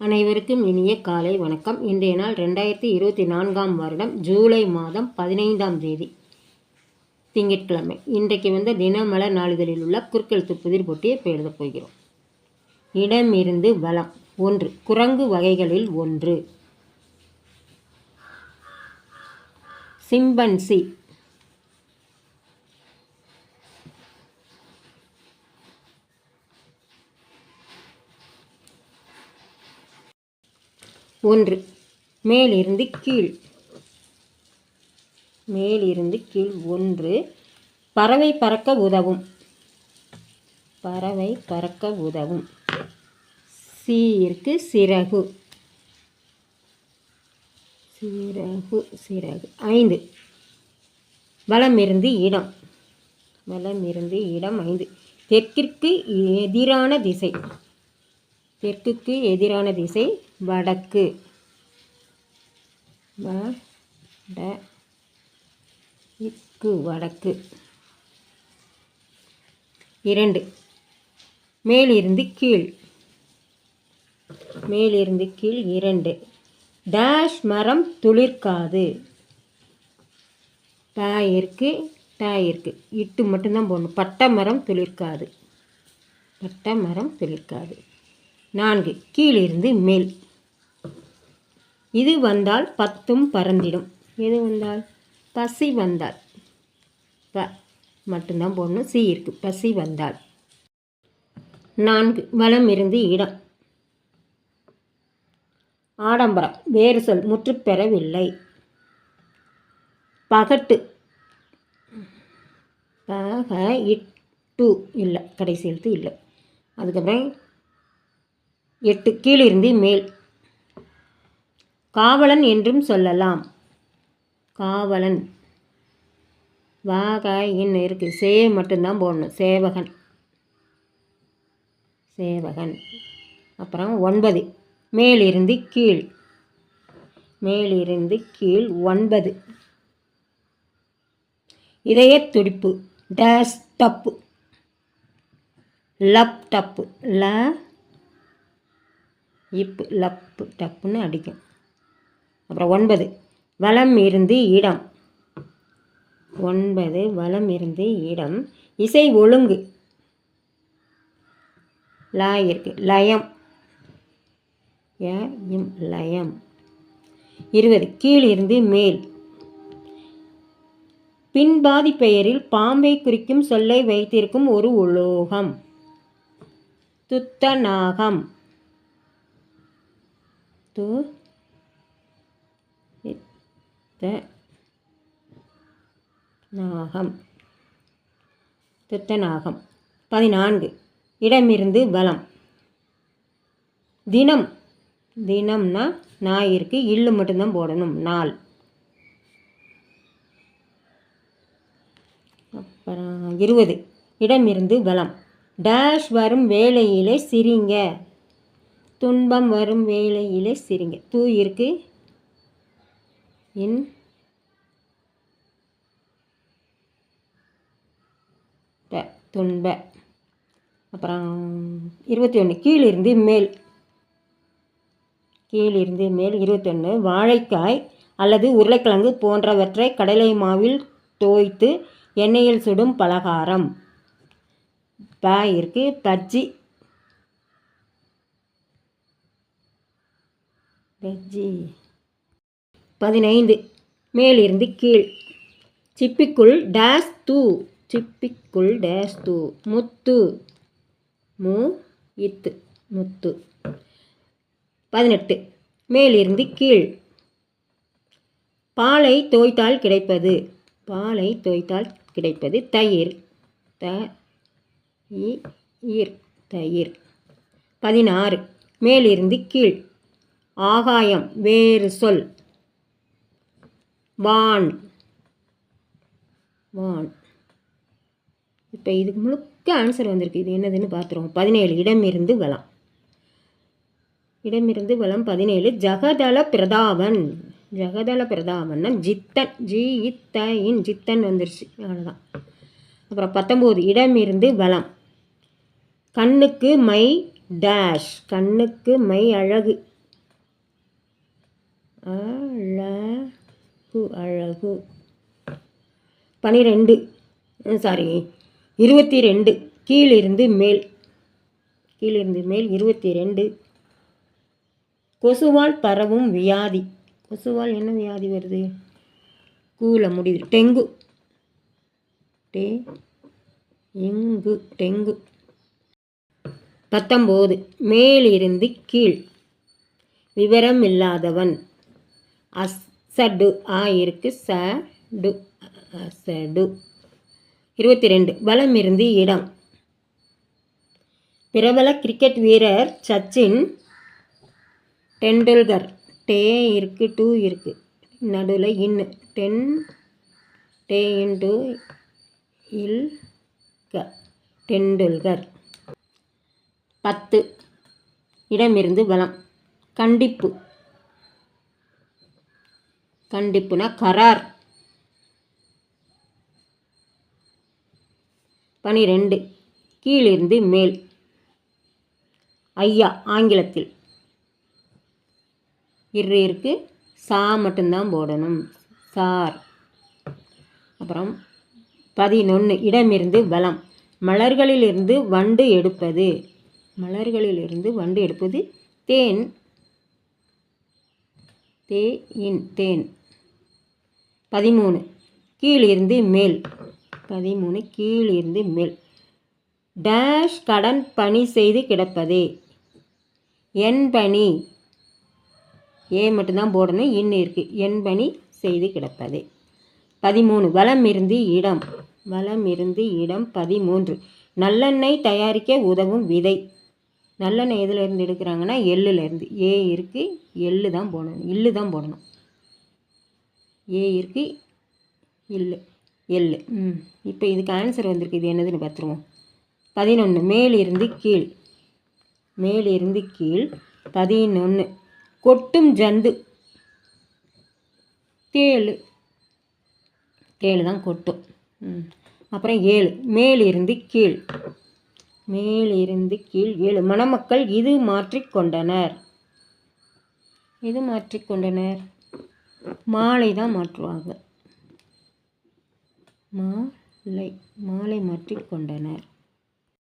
அனைவருக்கும் இனிய காலை வணக்கம். இன்றைய நாள் ரெண்டாயிரத்தி இருபத்தி நான்காம் வருடம் ஜூலை மாதம் பதினைந்தாம் தேதி திங்கட்கிழமை. இன்றைக்கு வந்து தினமலர் நாளிதழில் உள்ள குறுக்கெழுத்து புதிர் போட்டியை இப்போ போகிறோம். இடமிருந்து வளம் ஒன்று குரங்கு வகைகளில் ஒன்று. சிம்பன்சி ஒன்று. மேலிருந்து கீழ். மேலிருந்து கீழ் ஒன்று. பறவை பறக்க உதவும். பறவை பறக்க உதவும். சீருக்கு சிறகு. சிறகு சிறகு. ஐந்து. வலமிருந்து இடம். வலமிருந்து இடம் ஐந்து. தெற்கிற்கு எதிரான திசை. தெற்குக்கு எதிரான திசை வடக்கு. வடக்கு வடக்கு. இரண்டு. மேலிருந்து கீழ். மேலிருந்து கீழ் இரண்டு. டேஷ் மரம் துளிர்க்காது. டாயிருக்கு டாயிருக்கு இட்டு மட்டும்தான் போடணும். பட்டை மரம் துளிர்க்காது. பட்டை மரம் துளிர்க்காது. நான்கு. கீழிருந்து மேல். இது வந்தால் பத்தும் பறந்திடும். எது வந்தால்? பசி வந்தால். ப. மட்டும்தான் போடணும். சி இருக்கு. பசி வந்தால். நான்கு. வளம் இருந்து இடம். ஆடம்பரம். வேறு சொல். முற்றுப்பெறவில்லை பகட்டு. பக இட்டு இல்லை. கடைசி எழுத்து இல்லை. அதுக்கப்புறம் எட்டு கீழிருந்து மேல். காவலன் என்றும் சொல்லலாம். காவலன். வாகாயின் இருக்குது சே மட்டும்தான் போடணும். சேவகன். சேவகன். அப்புறம் ஒன்பது. மேலிருந்து கீழ். மேலிருந்து கீழ் ஒன்பது. இதய துடிப்பு. டேஸ் டப்பு லப் டப்பு ல இப்பு லப்பு டப்புன்னு அடிக்கும். அப்புறம் ஒன்பது வளம் இருந்து இடம். ஒன்பது வளம் இருந்து இடம். இசை ஒழுங்கு. லா இருக்கு. லயம். இம் லயம். இருபது கீழிருந்து மேல். பின்பாதி பெயரில் பாம்பை குறிக்கும் சொல்லை வைத்திருக்கும் ஒரு உலோகம். துத்தநாகம். து இத்த நாகம் துத்தநாகம் பதினான்கு. இடமிருந்து பலம் தினம். தினம்னா ஞாயிற்கு இல்லு மட்டும்தான் போடணும். நாள். அப்புறம் இருபது. இடமிருந்து பலம் டேஷ் வரும் வேலையிலே சிரிங்க. துன்பம் வரும் வேளையிலே சிரிங்க. தூ இருக்கு. இன். துன்ப. அப்புறம் இருபத்தி ஒன்று கீழிருந்து மேல். கீழிருந்து மேல் இருபத்தொன்று வாழைக்காய் அல்லது உருளைக்கிழங்கு போன்றவற்றை கடலை மாவில் தோய்த்து எண்ணெயில் சுடும் பலகாரம். ப இருக்குது பஜ்ஜி. வெஜ்ஜி பதினைந்து. மேலிருந்து கீழ். சிப்பிக்குள் டேஸ் தூ. சிப்பிக்குள் டேஸ் தூ. முத்து. மு. இத்து. முத்து. பதினெட்டு. மேலிருந்து கீழ். பாலை தோய்த்தால் கிடைப்பது. பாலை தோய்த்தால் கிடைப்பது தயிர். த ஈர். தயிர். பதினாறு. மேலிருந்து கீழ். ஆகாயம் வேறு சொல். வான். வான். இப்போ இதுக்கு முழுக்க ஆன்சர் வந்திருக்கு. இது என்னதுன்னு பார்த்துருவோம். பதினேழு இடமிருந்து வளம். இடமிருந்து வளம் பதினேழு. ஜகதள பிரதாபன். ஜகதள பிரதாபன்னா ஜித்தன். ஜி இத்த இன். ஜித்தன் வந்துருச்சு. அவ்வளோதான் அப்புறம் பத்தொம்போது இடமிருந்து வளம். கண்ணுக்கு மை டேஷ் கண்ணுக்கு மை அழகு. அழகு. பனிரெண்டு சாரி இருபத்தி ரெண்டு கீழிருந்து மேல். கீழிருந்து மேல் இருபத்தி ரெண்டு கொசுவால் பரவும் வியாதி. கொசுவால் என்ன வியாதி வருது? கூல முடியுது டெங்கு. டே இங்கு டெங்கு. பத்தொம்போது மேலிருந்து கீழ். விவரம் இல்லாதவன் அஸ் சடு. ஆ இருக்கு. ச டு. சடு. இருபத்தி ரெண்டு வலம் இருந்து இடம். பிரபல கிரிக்கெட் வீரர் சச்சின் டெண்டுல்கர். டே இருக்கு டூ இருக்கு. நடுவில் இன்னு டென் டே இன்டு இல் க. டெண்டுல்கர். பத்து. இடமிருந்து வளம். கண்டிப்பு. கண்டிப்புனா கரார். பனிரெண்டு கீழிருந்து மேல். ஐயா ஆங்கிலத்தில். இரு இருக்கு சா மட்டும்தான் போடணும். சார். அப்புறம் பதினொன்று இடமிருந்து பலம் மலர்களிலிருந்து வண்டு எடுப்பது. மலர்களிலிருந்து வண்டு எடுப்பது தேன். தே இன் தேன். பதிமூணு. கீழிருந்து மேல். பதிமூணு. கீழிருந்து மேல். டேஷ் கடன் பணி செய்து கிடப்பது. என் பணி. ஏ மட்டும்தான் போடணும். இன்னு இருக்குது என் பணி செய்து கிடப்பது. பதிமூணு. வளம் இருந்து இடம். வளம் இருந்து இடம். பதிமூன்று. நல்லெண்ணெய் தயாரிக்க உதவும் விதை. நல்லெண்ணெய் எதுலேருந்து எடுக்கிறாங்கன்னா எள்ளுலேருந்து. ஏ இருக்குது எள்ளு தான் போடணும். இல்லு தான் போடணும். ஏ இருக்குது இல்லு எள்ளு. ம். இப்போ இதுக்கு ஆன்சர் வந்திருக்கு. இது என்னதுன்னு பார்த்துருவோம். பதினொன்று மேலிருந்து கீழ். மேலிருந்து கீழ் பதினொன்று கொட்டும் ஜந்து. தேழு தேழு தான் கொட்டும். ம். அப்புறம் ஏழு மேலிருந்து கீழ். மேலிருந்து கீழ் ஏழு மணமக்கள் இது மாற்றிக்கொண்டனர் இது மாற்றிக்கொண்டனர் மாலை தான் மாற்றுவாங்க. மாலை மாலை மாற்றிக்கொண்டனர்